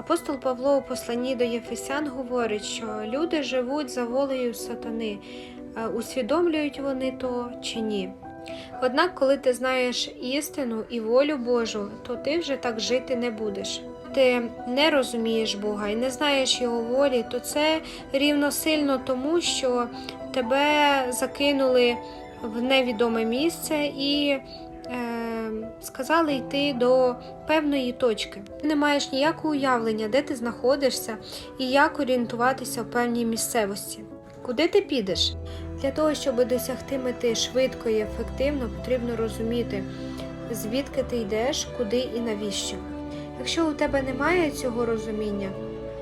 Апостол Павло у посланні до Єфесян говорить, що люди живуть за волею сатани, Е, усвідомлюють вони то чи ні. Однак, коли ти знаєш істину і волю Божу, то ти вже так жити не будеш. Ти не розумієш Бога і не знаєш Його волі, то це рівносильно тому, що тебе закинули в невідоме місце і сказали йти до певної точки. Ти не маєш ніякого уявлення, де ти знаходишся і як орієнтуватися в певній місцевості. Куди ти підеш? Для того, щоб досягти мети швидко і ефективно, потрібно розуміти, звідки ти йдеш, куди і навіщо. Якщо у тебе немає цього розуміння,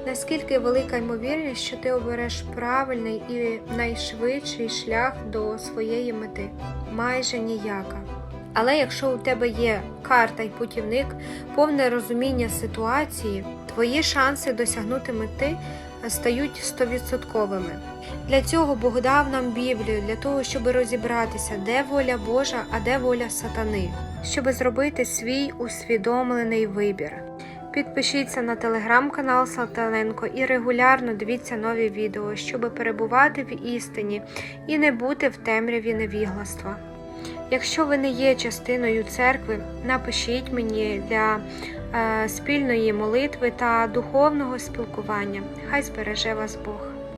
наскільки велика ймовірність, що ти обереш правильний і найшвидший шлях до своєї мети? Майже ніяка. Але якщо у тебе є карта і путівник, повне розуміння ситуації, твої шанси досягнути мети стають стовідсотковими. Для цього Бог дав нам Біблію, для того, щоб розібратися, де воля Божа, а де воля сатани, щоб зробити свій усвідомлений вибір. Підпишіться на телеграм-канал Салтаненко і регулярно дивіться нові відео, щоб перебувати в істині і не бути в темряві невігластва. Якщо ви не є частиною церкви, напишіть мені для е, спільної молитви та духовного спілкування. Хай збереже вас Бог.